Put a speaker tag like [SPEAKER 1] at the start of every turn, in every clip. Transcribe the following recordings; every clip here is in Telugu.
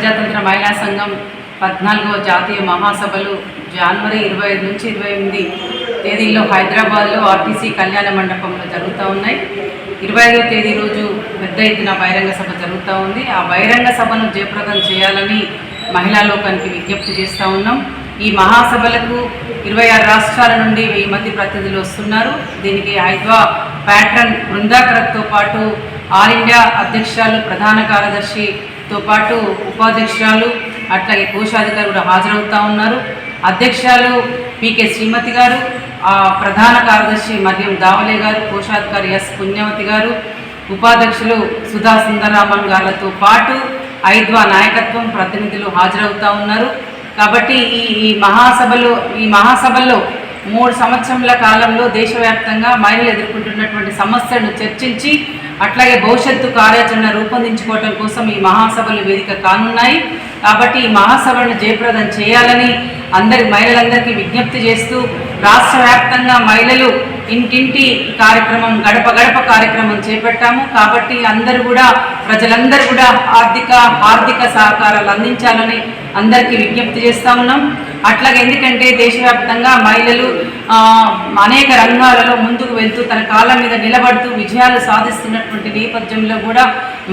[SPEAKER 1] మహిళా సంఘం పద్నాలుగో జాతీయ మహాసభలు జనవరి ఇరవై ఐదు నుంచి ఇరవై ఎనిమిది తేదీల్లో హైదరాబాద్లో ఆర్టీసీ కళ్యాణ మండపంలో జరుగుతూ ఉన్నాయి. ఇరవై ఐదో తేదీ రోజు పెద్ద ఎత్తున బహిరంగ సభ జరుగుతూ ఉంది. ఆ బహిరంగ సభను జయప్రదం చేయాలని మహిళా లోకానికి విజ్ఞప్తి చేస్తూ ఉన్నాం. ఈ మహాసభలకు ఇరవై ఆరు రాష్ట్రాల నుండి వెయ్యి మంది ప్రతినిధులు వస్తున్నారు. దీనికి హైద్వా ప్యాట్రన్ బృందాకరత్తో పాటు ఆల్ ఇండియా అధ్యక్షురాలు ప్రధాన తో పాటు ఉపాధ్యక్షురాలు అట్లాగే కోశాధికారు కూడా హాజరవుతూ ఉన్నారు. అధ్యక్షురాలు పీకే శ్రీమతి గారు ఆ ప్రధాన కార్యదర్శి మర్యం దావలే గారు కోశాధికారి ఎస్ పుణ్యవతి గారు ఉపాధ్యక్షులు సుధా సుందరరామన్ గారితో పాటు ఐద్వా నాయకత్వం ప్రతినిధులు హాజరవుతూ ఉన్నారు. కాబట్టి ఈ ఈ మహాసభలో ఈ మహాసభల్లో మూడు సంవత్సరముల కాలంలో దేశవ్యాప్తంగా మహిళలు ఎదుర్కొంటున్నటువంటి సమస్యలను చర్చించి అట్లాగే భవిష్యత్తు కార్యాచరణ రూపొందించుకోవటం కోసం ఈ మహాసభలు వేదిక కానున్నాయి. కాబట్టి ఈ మహాసభలను జయప్రదం చేయాలని అందరి మహిళలందరికీ విజ్ఞప్తి చేస్తూ రాష్ట్ర వ్యాప్తంగా మహిళలు ఇంటింటి కార్యక్రమం గడప గడప కార్యక్రమం చేపట్టాము. కాబట్టి అందరూ కూడా ప్రజలందరూ కూడా ఆర్థిక ఆర్థిక సహకారాలు అందించాలని అందరికీ విజ్ఞప్తి చేస్తూ ఉన్నాం. అట్లాగే ఎందుకంటే దేశవ్యాప్తంగా మహిళలు అనేక రంగాలలో ముందుకు వెళ్తూ తన కాళ్ళ మీద నిలబడుతూ విజయాలు సాధిస్తున్నటువంటి నేపథ్యంలో కూడా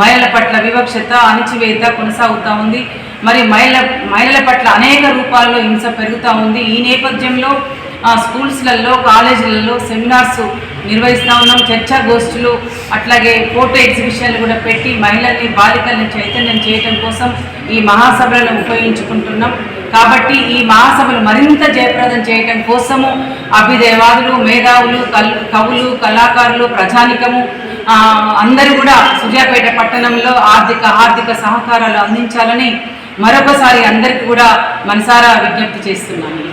[SPEAKER 1] మహిళల పట్ల వివక్షత అణిచివేత కొనసాగుతూ ఉంది. మరి మహిళ మహిళల పట్ల అనేక రూపాల్లో హింస పెరుగుతూ ఉంది. ఈ నేపథ్యంలో స్కూల్స్లలో కాలేజీలలో సెమినార్స్ నిర్వహిస్తూ ఉన్నాం. చర్చా గోష్ఠులు అట్లాగే ఫోటో ఎగ్జిబిషన్లు కూడా పెట్టి మహిళల్ని బాలికల్ని చైతన్యం చేయటం కోసం ఈ మహాసభలను ఉపయోగించుకుంటున్నాం. కాబట్టి ఈ మహాసభలు మరింత జయప్రదం చేయటం కోసము అభిదేవాదులు మేధావులు కల్ కవులు కళాకారులు ప్రజానికము అందరూ కూడా సూర్యాపేట పట్టణంలో ఆర్థిక ఆర్థిక సహకారాలు అందించాలని మరొకసారి అందరికీ కూడా మనసారా విజ్ఞప్తి చేస్తున్నాను.